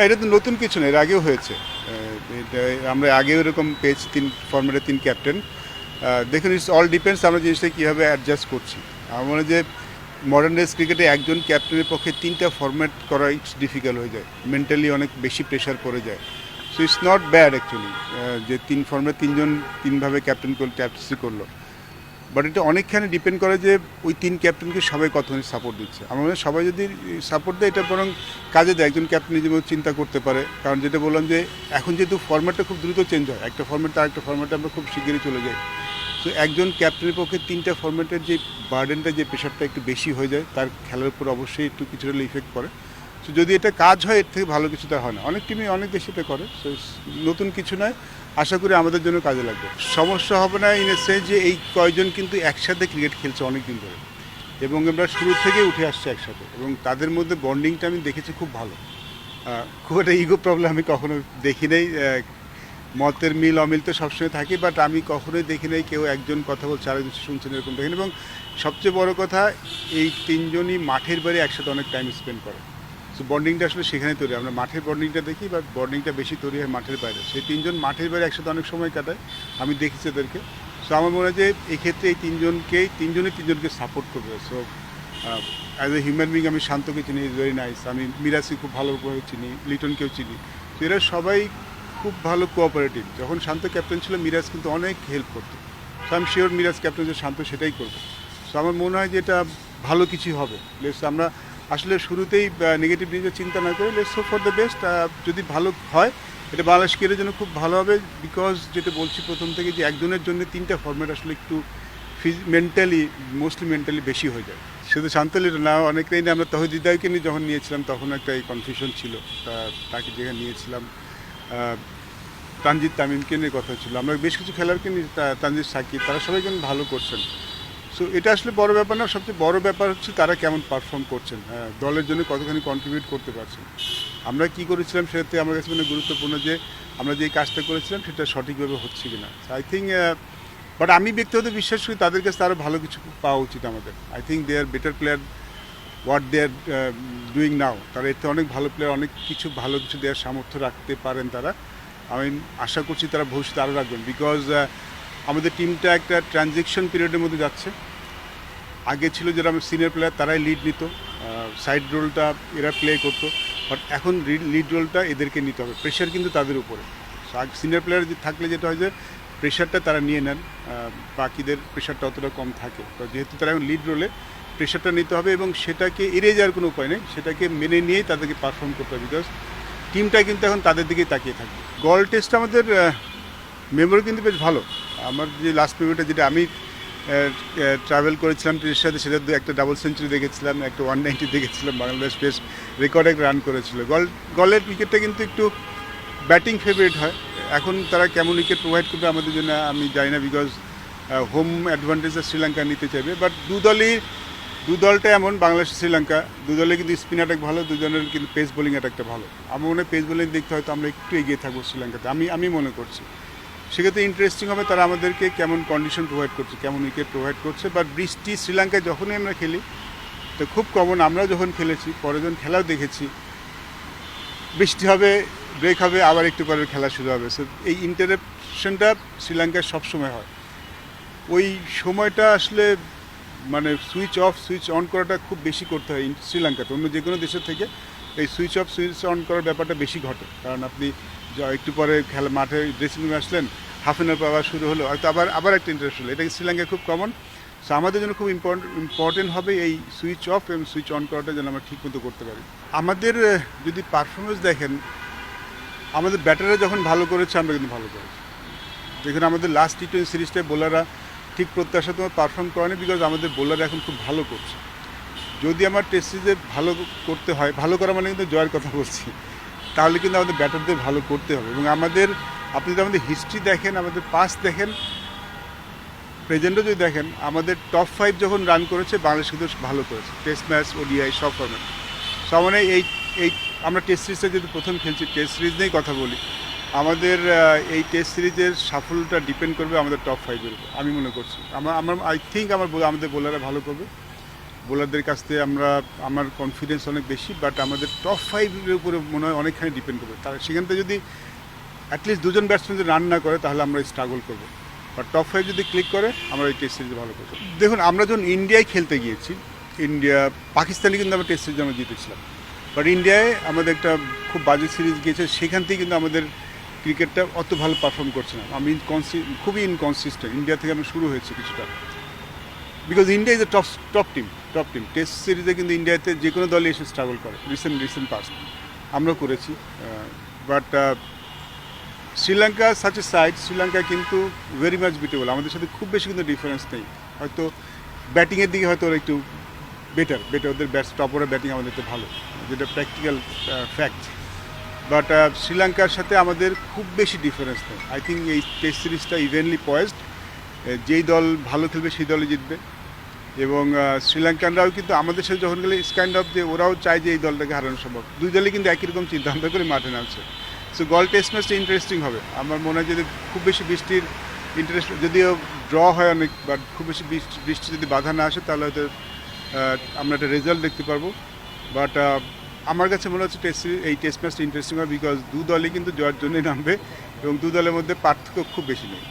না, এটা তো নতুন কিছু না, এর আগেও হয়েছে। আমরা আগেও এরকম পেয়েছি, তিন ফর্মেটের তিন ক্যাপ্টেন দেখুন ইটস অল ডিপেন্ডস আমরা জিনিসটা কীভাবে অ্যাডজাস্ট করছি। আমার মনে যে মডার্ন ডেজ ক্রিকেটে একজন ক্যাপ্টেনের পক্ষে তিনটা ফর্ম্যাট করা ইটস ডিফিকাল্ট হয়ে যায়। মেন্টালি অনেক বেশি প্রেশার পড়ে যায়। So it's not bad actually যে তিন ফর্মে তিনজন তিনভাবে ক্যাপ্টেন করল ক্যাপ্টেন্সি করল। বাট এটা অনেকখানি ডিপেন্ড করে যে ওই তিন ক্যাপ্টেনকে সবাই কতখানি সাপোর্ট দিচ্ছে। আমার সবাই যদি সাপোর্ট দেয়, এটা বরং কাজে দেয়। একজন ক্যাপ্টেন মতো চিন্তা করতে পারে। কারণ যেটা বললাম যে, এখন যেহেতু ফর্ম্যাটটা খুব দ্রুত চেঞ্জ হয়, একটা ফর্ম্যাট আর একটা ফর্ম্যাটে আমরা খুব শিগগিরই চলে যাই। তো একজন ক্যাপ্টেনের পক্ষে তিনটা ফর্ম্যাটের যে বার্ডেনটা যে প্রেশারটা একটু বেশি হয়ে যায়, তার খেলার উপর অবশ্যই একটু কিছুটা ইফেক্ট পড়ে। তো যদি এটা কাজ হয়, এর থেকে ভালো কিছুটা হয় না। অনেক টিমই অনেক দেশে এটা করে নতুন কিছু নয়। আশা করি আমাদের জন্য কাজে লাগবে। সমস্যা হবে না ইন এ যে এই কয়জন কিন্তু একসাথে ক্রিকেট খেলছে অনেক দিন ধরে। এবং আমরা শুরু থেকে উঠে আসছি একসাথে। এবং তাদের মধ্যে বন্ডিংটা আমি দেখেছি খুব ভালো। খুব একটা ইগো প্রবলেম আমি কখনো দেখি নাই। মতের মিল, অমিল তো সবসময় থাকি বাট আমি কখনোই দেখি নাই কেউ একজন কথা বলছে, আরেকজন শুনছেন এরকম দেখেন। এবং সবচেয়ে বড় কথা, এই তিনজনই মাঠের বাড়ি একসাথে অনেক টাইম স্পেন্ড করে। সো বন্ডিংটা আসলে সেখানে তৈরি আমরা মাঠের বন্ডিংটা দেখি বাট বন্ডিংটা বেশি তৈরি হয় মাঠের বাইরে। সেই তিনজন মাঠের বাইরে একসাথে অনেক সময় কাটায়, আমি দেখেছি ওদেরকে। সো আমার মনে হয় যে এক্ষেত্রে এই তিনজনকেই, তিনজনই তিনজনকে সাপোর্ট করবে। So as a human being আমি শান্তকে চিনি ইজ ভেরি নাইস আমি মিরাজকে খুব ভালোভাবে চিনি, লিটনকেও চিনি। তো এরা সবাই খুব ভালো কোঅপারেটিভ যখন শান্ত ক্যাপ্টেন ছিল, মিরাজ কিন্তু অনেক হেল্প করতো। সো আমি শিওর মিরাজ ক্যাপ্টেন যে শান্ত সেটাই করবে। সো আমার মনে হয় যে এটা ভালো কিছু হবে। লেটস আমরা আসলে শুরুতেই নেগেটিভ নিজের চিন্তা না করে লেটস ফর দ্য বেস্ট যদি ভালো হয়, এটা বাংলাদেশ ক্রিকেটের জন্য খুব ভালো হবে বিকজ যেটা বলছি প্রথম থেকে যে একজনের জন্য তিনটা ফর্ম্যাট আসলে একটু মেন্টালি মোস্টলি মেন্টালি বেশি হয়ে যায়। শুধু শান্তলির না, অনেকটাই নিয়ে আমরা তহদিদাইকে নিয়ে যখন নিয়েছিলাম, তখন একটা এই কনফিউশন ছিল। তা, তাকে যেখানে নিয়েছিলাম তানজিদ তামিমকে নিয়ে কথা ছিল আমরা বেশ কিছু খেলোয়াড়কে নিয়ে তানজিদ, সাকিব, তারা সবাই কিন্তু ভালো করছেন। সো এটা আসলে বড় ব্যাপার না সবচেয়ে বড় ব্যাপার হচ্ছে তারা কেমন পারফর্ম করছেন। হ্যাঁ, দলের জন্য কতখানি কন্ট্রিবিউট করতে পারছেন। আমরা কি করেছিলাম সেটাতে আমার কাছে মানে গুরুত্বপূর্ণ যে আমরা যে কাজটা করেছিলাম সেটা সঠিকভাবে হচ্ছে কি না আই থিঙ্ক বাট আমি ব্যক্তিগত বিশ্বাস করি তাদের কাছে আরও ভালো কিছু পাওয়া উচিত আমাদের। I think they are better player what they are doing now তারা এতে অনেক ভালো প্লেয়ার অনেক কিছু ভালো কিছু দেওয়ার সামর্থ্য রাখতে পারেন তারা। আমি আশা করছি তারা ভবিষ্যতে আরও রাখবেন। বিকজ আমাদের টিমটা একটা ট্রানজেকশন পিরিয়ডের মধ্যে যাচ্ছে। আগে ছিল যারা সিনিয়র প্লেয়ার তারাই লিড নিত। সাইড রোলটা এরা প্লে করতো। বাট এখন লিড রোলটা এদেরকে নিতে হবে। প্রেশার কিন্তু তাদের উপরে। সিনিয়র প্লেয়ার থাকলে যেটা হয় যে প্রেশারটা তারা নিয়ে নেন। বাকিদের প্রেশারটা অতটা কম থাকে। তো যেহেতু তারা এখন লিড রোলে প্রেশারটা নিতে হবে এবং সেটাকে এড়িয়ে যাওয়ার কোনো উপায় নেই। সেটাকে মেনে নিয়েই তাদেরকে পারফর্ম করতে হবে। বিকজ টিমটা কিন্তু এখন তাদের দিকেই তাকিয়ে থাকবে। গল টেস্ট আমাদের মেমোরি কিন্তু বেশ ভালো। আমার যে লাস্ট মেমোরিটা যেটা আমি ট্রাভেল করেছিলাম টিমের সাথে সেটা দু একটা ডাবল সেঞ্চুরি দেখেছিলাম, একটা ওয়ান নাইনটি দেখেছিলাম, বাংলাদেশ বেশ রেকর্ড রান করেছিল। গল, গলের উইকেটটা কিন্তু একটু ব্যাটিং ফেভারিট হয়। এখন তারা কেমন উইকেট প্রোভাইড করবে আমাদের জন্য, আমি জানি না বিকজ হোম অ্যাডভান্টেজটা শ্রীলঙ্কা নিতে চাইবে। বাট দু দলই, দু দলটা এমন, বাংলাদেশ, শ্রীলঙ্কা। দু দলে কিন্তু স্পিন অ্যাটাক ভালো দুজনের কিন্তু পেস বোলিং অ্যাটাকটা ভালো। আমার মনে হয় পেস বোলিং দেখতে হয়তো আমরা একটু এগিয়ে থাকব শ্রীলঙ্কাতে, আমি আমি মনে করছি। সেক্ষেত্রে ইন্টারেস্টিং হবে তারা আমাদেরকে কেমন কন্ডিশন প্রোভাইড করছে, কেমন উইকেট প্রোভাইড করছে। বাট বৃষ্টি শ্রীলঙ্কায় যখনই আমরা খেলি, তো খুব কমন আমরা যখন খেলেছি পরের জন খেলাও দেখেছি, বৃষ্টি হবে ব্রেক হবে, আবার একটু পরে খেলা শুরু হবে। সো এই ইন্টারাপশনটা শ্রীলঙ্কায় সবসময় হয়। ওই সময়টা আসলে মানে সুইচ অফ সুইচ অন করাটা খুব বেশি করতে হয় শ্রীলঙ্কাতে। অন্য যে কোনো দেশের থেকে এই সুইচ অফ সুইচ অন করার ব্যাপারটা বেশি ঘটে। কারণ আপনি একটু পরে খেলা মাঠে ড্রেসিং রুমে আসলেন হাফ এন আওয়ার আবার শুরু হলো, হয়তো আবার আবার একটা ইন্টারেস্ট হলো। এটা শ্রীলঙ্কায় খুব কমন সো আমাদের জন্য খুব ইম্পর্টেন্ট ইম্পর্টেন্ট হবে এই সুইচ অফ এবং সুইচ অন করাটা যেন আমরা ঠিক মতো করতে পারি। আমাদের যদি পারফরমেন্স দেখেন, আমাদের ব্যাটাররা যখন ভালো করেছে, আমরা কিন্তু ভালো করেছি। দেখুন, আমাদের লাস্ট টি টোয়েন্টি সিরিজটায় বোলাররা ঠিক প্রত্যাশা তোমার পারফর্ম করেনি বিকজ আমাদের বোলাররা এখন খুব ভালো করছে। যদি আমার টেস্ট সিরিজে ভালো করতে হয়, ভালো করা মানে কিন্তু জয়ের কথা বলছি। তাহলে কিন্তু আমাদের ব্যাটারদের ভালো করতে হবে। এবং আমাদের, আপনি যদি আমাদের হিস্ট্রি দেখেন, আমাদের পাস দেখেন প্রেজেন্টও যদি দেখেন, আমাদের টপ ফাইভ যখন রান করেছে, বাংলাদেশ কিন্তু ভালো করেছে। টেস্ট ম্যাচ ওডিআই সব ফর্মেট মানে এই এই আমরা টেস্ট সিরিজটা যদি প্রথম খেলছি টেস্ট সিরিজ নিয়েই কথা বলি। আমাদের এই টেস্ট সিরিজের সাফল্যটা ডিপেন্ড করবে আমাদের টপ ফাইভের উপর, আমি মনে করছি। আমার আমার আই থিঙ্ক আমার আমাদের বোলাররা ভালো করবে। বোলারদের কাছ থেকে আমরা, আমার কনফিডেন্স অনেক বেশি বাট আমাদের টপ ফাইভের উপরে মনে হয় অনেকখানি ডিপেন্ড করবে। তার সেখান থেকে যদি অ্যাটলিস্ট দুজন ব্যাটসম্যান যদি রান না করে, তাহলে আমরা স্ট্রাগল করব। বা টপ ফাইভ যদি ক্লিক করে, আমরা এই টেস্ট সিরিজ ভালো করব। দেখুন, আমরা যখন ইন্ডিয়ায় খেলতে গিয়েছি ইন্ডিয়া পাকিস্তানে কিন্তু আমরা টেস্ট সিরিজ আমরা জিতেছিলাম। বাট ইন্ডিয়ায় আমাদের একটা খুব বাজে সিরিজ গিয়েছে, সেখান থেকে কিন্তু আমাদের ক্রিকেটটা অত ভালো পারফর্ম করছে না। আমি ইনকনসি খুবই ইনকনসিস্টেন্ট ইন্ডিয়া থেকে আমরা শুরু হয়েছে কিছুটা। Because India is a top top team top team test সিরিজে কিন্তু ইন্ডিয়াতে যে কোনো দলই এসে স্ট্রাগল করে রিসেন্ট রিসেন্ট পাস্ট আমরাও করেছি but Sri Lanka such a side Sri Lanka কিন্তু ভেরি মাচ বিটেবল আমাদের সাথে খুব বেশি কিন্তু ডিফারেন্স নেই। হয়তো ব্যাটিংয়ের দিকে হয়তো ওরা একটু বেটার বেটার ওদের ব্যাটস টপরের ব্যাটিং আমাদের তো ভালো, যেটা প্র্যাকটিক্যাল ফ্যাক্ট বাট শ্রীলঙ্কার সাথে আমাদের খুব বেশি ডিফারেন্স নেই। আই থিঙ্ক এই টেস্ট সিরিজটা ইভেনলি পয়েসড যেই দল ভালো খেলবে সেই দলই জিতবে। এবং শ্রীলঙ্কানরাও কিন্তু আমাদের সাথে যখন গেলে কাইন্ড অফ যে ওরাও চায় যে এই দলটাকে হারানো সম্ভব। দুই দলই কিন্তু একই রকম চিন্তাভাবনা করে মাঠে নামছে। সো গল টেস্ট ম্যাচটা ইন্টারেস্টিং হবে। আমার মনে হয় যদি খুব বেশি বৃষ্টির ইন্টারেস্ট যদিও ড্র হয় অনেক বাট খুব বেশি বৃষ্টি যদি বাধা না আসে, তাহলে হয়তো আমরা একটা রেজাল্ট দেখতে পারব। বাট আমার কাছে মনে হচ্ছে টেস্ট এই টেস্ট ম্যাচটা ইন্টারেস্টিং হবে বিকজ দু দলই কিন্তু জয়ের জন্যই নামবে এবং দু দলের মধ্যে পার্থক্য খুব বেশি নেই।